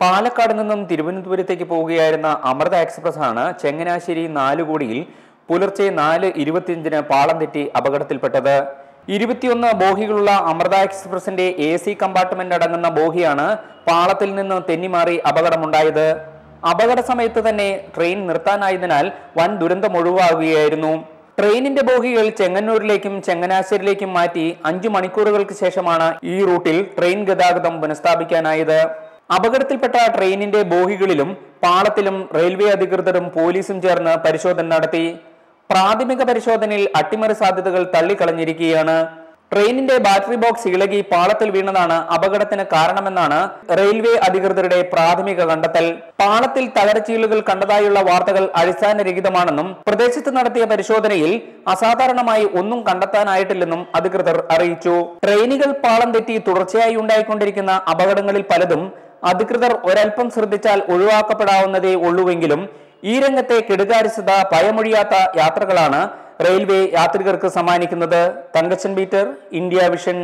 പാലക്കാട് നിന്നും തിരുവനന്തപുരത്തേക്ക് പോവുകയായിരുന്ന അമൃത എക്സ്പ്രസ് ആണ് ചെങ്ങനാശ്ശേരി നാലുകോടിയിൽ പുലർച്ചെ നാല് ഇരുപത്തിയഞ്ചിന് പാളം തെറ്റി അപകടത്തിൽപ്പെട്ടത്. ഇരുപത്തിയൊന്ന് ബോഹികളുള്ള അമൃത എക്സ്പ്രസിന്റെ എ സി കമ്പാർട്ട്മെന്റ് അടങ്ങുന്ന ബോഹിയാണ് പാളത്തിൽ നിന്ന് തെന്നിമാറി അപകടമുണ്ടായത്. അപകട സമയത്ത് തന്നെ ട്രെയിൻ നിർത്താനായതിനാൽ വൻ ദുരന്തം ഒഴിവാകുകയായിരുന്നു. ട്രെയിനിന്റെ ബോഹികൾ ചെങ്ങന്നൂരിലേക്കും ചെങ്ങനാശ്ശേരിയിലേക്കും മാറ്റി അഞ്ചു മണിക്കൂറുകൾക്ക് ശേഷമാണ് ഈ റൂട്ടിൽ ട്രെയിൻ ഗതാഗതം പുനഃസ്ഥാപിക്കാനായത്. അപകടത്തിൽപ്പെട്ട ട്രെയിനിന്റെ ബോഹികളിലും പാളത്തിലും റെയിൽവേ അധികൃതരും പോലീസും ചേർന്ന് പരിശോധന നടത്തി. പ്രാഥമിക പരിശോധനയിൽ അട്ടിമറി സാധ്യതകൾ തള്ളിക്കളഞ്ഞിരിക്കുകയാണ്. ട്രെയിനിന്റെ ബാറ്ററി ബോക്സ് ഇളകി പാളത്തിൽ വീണതാണ് അപകടത്തിന് കാരണമെന്നാണ് റെയിൽവേ അധികൃതരുടെ പ്രാഥമിക കണ്ടെത്തൽ. പാളത്തിൽ തകരച്ചീലുകൾ കണ്ടതായുള്ള വാർത്തകൾ അടിസ്ഥാനരഹിതമാണെന്നും പ്രദേശത്ത് നടത്തിയ പരിശോധനയിൽ അസാധാരണമായി ഒന്നും കണ്ടെത്താനായിട്ടില്ലെന്നും അധികൃതർ അറിയിച്ചു. ട്രെയിനുകൾ പാളം തെറ്റി തുടർച്ചയായി ഉണ്ടായിക്കൊണ്ടിരിക്കുന്ന അപകടങ്ങളിൽ പലതും അധികൃതർ ഒരൽപ്പം ശ്രദ്ധിച്ചാൽ ഒഴിവാക്കപ്പെടാവുന്നതേ ഉള്ളൂവെങ്കിലും ഈ രംഗത്തെ കെടുകാര്യസ്ഥത പയമൊഴിയാത്ത യാത്രകളാണ് റെയിൽവേ യാത്രികർക്ക് സമ്മാനിക്കുന്നത്. Thankachan beater India vision